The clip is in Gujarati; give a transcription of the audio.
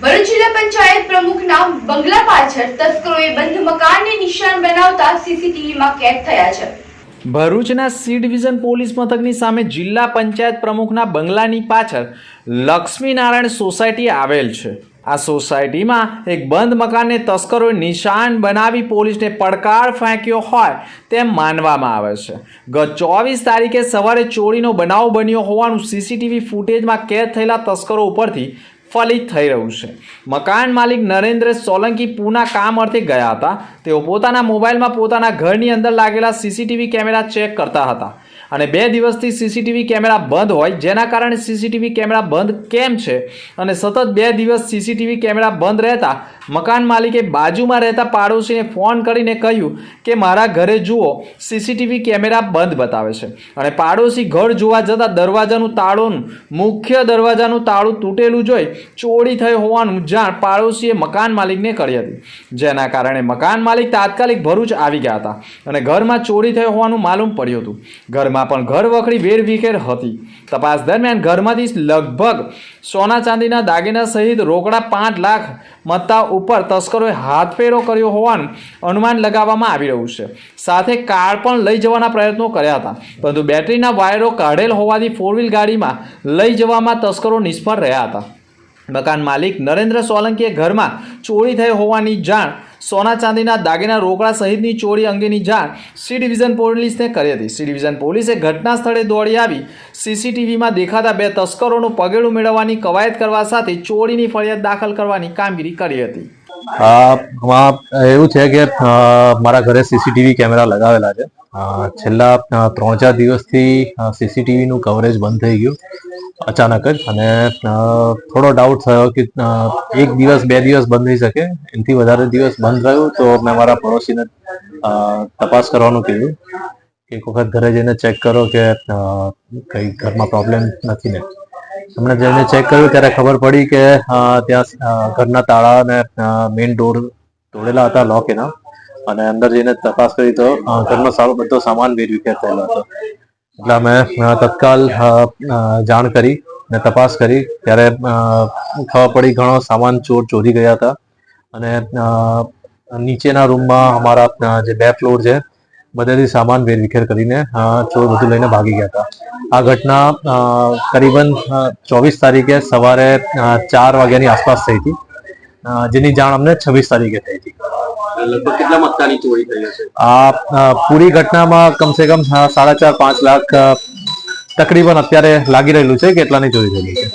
ભરૂચ જિલ્લા પંચાયત પ્રમુખના બંગલા પાછળ તસ્કરોએ બંધ મકાનને નિશાન બનાવતા સીસીટીવીમાં કેદ થયા છે. ભરૂચના સી ડિવિઝન પોલીસ મથકની સામે જિલ્લા પંચાયત પ્રમુખના બંગલાની પાછળ લક્ષ્મીનારાયણ સોસાયટી આવેલ છે. આ સોસાયટીમાં એક બંધ મકાનને તસ્કરોએ નિશાન બનાવી પોલીસને પડકાર ફેંક્યો હોય તેમ માનવામાં આવે છે. ગત ચોવીસ તારીખે સવારે ચોરીનો બનાવ બન્યો હોવાનું સીસીટીવી ફૂટેજમાં કેદ થયેલા તસ્કરો ઉપરથી ફલિત થઈ રહ્યું છે. મકાન માલિક નરેન્દ્ર સોલંકી પૂના કામ અર્થે ગયા હતા. તેઓ પોતાના મોબાઈલમાં પોતાના ઘરની અંદર લાગેલા સીસીટીવી કેમેરા ચેક કરતા હતા. અને બે દિવસથી સીસીટીવી કેમેરા બંધ હોય, જેના કારણે સીસીટીવી કેમેરા બંધ કેમ છે? અને સતત બે દિવસ સીસીટીવી કેમેરા બંધ રહેતા, મકાન માલિકે બાજુમાં રહેતા પાડોશીને ફોન કરીને કહ્યું કે મારા ઘરે જુઓ, સીસીટીવી કેમેરા બંધ બતાવે છે. અને પાડોશી ઘર જોવા જતાં દરવાજાનું તાળોનું, મુખ્ય દરવાજાનું તાળું તૂટેલું જોઈ ચોરી થઈ હોવાનું જાણ પાડોશીએ મકાન માલિકને કરી હતી. જેના કારણે મકાન માલિક તાત્કાલિક ભરૂચ આવી ગયા હતા અને ઘરમાં ચોરી થઈ હોવાનું માલુમ પડ્યું હતું. ઘરમાં પણ ઘર વખરી વેરવિખેર હતી. તપાસ દરમિયાન ઘરમાંથી લગભગ સોના ચાંદીના દાગીના સહિત રોકડા પાંચ લાખ મત્તા ઉપર તસ્કરોએ હાથફેરો કર્યો હોવાનું અનુમાન લગાવવામાં આવી રહ્યું છે. સાથે કાર પણ લઈ જવાના પ્રયત્નો કર્યા હતા. પરંતુ બેટરીના વાયરો કાઢેલ હોવાથી ફોર વ્હીલ ગાડીમાં લઈ જવામાં તસ્કરો નિષ્ફળ રહ્યા હતા. મકાન માલિક નરેન્દ્ર સોલંકીએ ઘરમાં ચોરી થઈ હોવાની જાણ સોના ચાંદીના દાગીના રોકડા સહિતની ચોરી અંગેની જાણ સી ડિવિઝન પોલીસને કરી હતી. સી ડિવિઝન પોલીસે ઘટના સ્થળે દોડી આવી સીસીટીવીમાં દેખાતા બે તસ્કરોનું પગેડું મેળવવાની કવાયત કરવા સાથે ચોરીની ફરિયાદ દાખલ કરવાની કામગીરી કરી હતી. એવું છે કે મારા ઘરે સીસીટીવી કેમેરા લગાવેલા છે. છેલ્લા ત્રણ ચાર દિવસથી સીસીટીવીનું કવરેજ બંધ થઈ ગયું અચાનક જ અને થોડો ડાઉટ થયો કે એક દિવસ, બે દિવસ બંધ થઈ શકે, એનાથી વધારે દિવસ બંધ રહ્યું તો મેં મારા પડોશીને તપાસ કરવાનું કીધું એક વખત ઘરે જઈને ચેક કરો કે કઈ ઘરમાં પ્રોબ્લેમ નથી ને. તમને જઈને ચેક કર્યું ત્યારે ખબર પડી કે ત્યાં ઘરના તાળા અને મેઇન ડોર તોડેલા હતા લોક એના. અને અંદર જઈને તપાસ કરી તો ઘરનો સારો બધો સામાન વેરવિખેર થયેલો હતો. એટલે અમે તત્કાલ જાણ કરી ને તપાસ કરી. ત્યારે ખબર પડી ઘણો સામાન ચોર ચોરી ગયા હતા. અને નીચેના રૂમમાં અમારા જે બે ફ્લોર છે, બધેથી સામાન વેરવિખેર કરીને ચોર બધું લઈને ભાગી ગયા હતા. આ ઘટના કરીબન ચોવીસ તારીખે સવારે ચાર વાગ્યાની આસપાસ થઈ હતી. જેની જાણ અમને છવ્વીસ તારીખે થઈ હતી. આ પૂરી ઘટનામાં કમસે કમ સાડા ચાર પાંચ લાખ તકરીબન અત્યારે લાગી રહેલું છે કે એટલાની ચોરી થયેલી છે.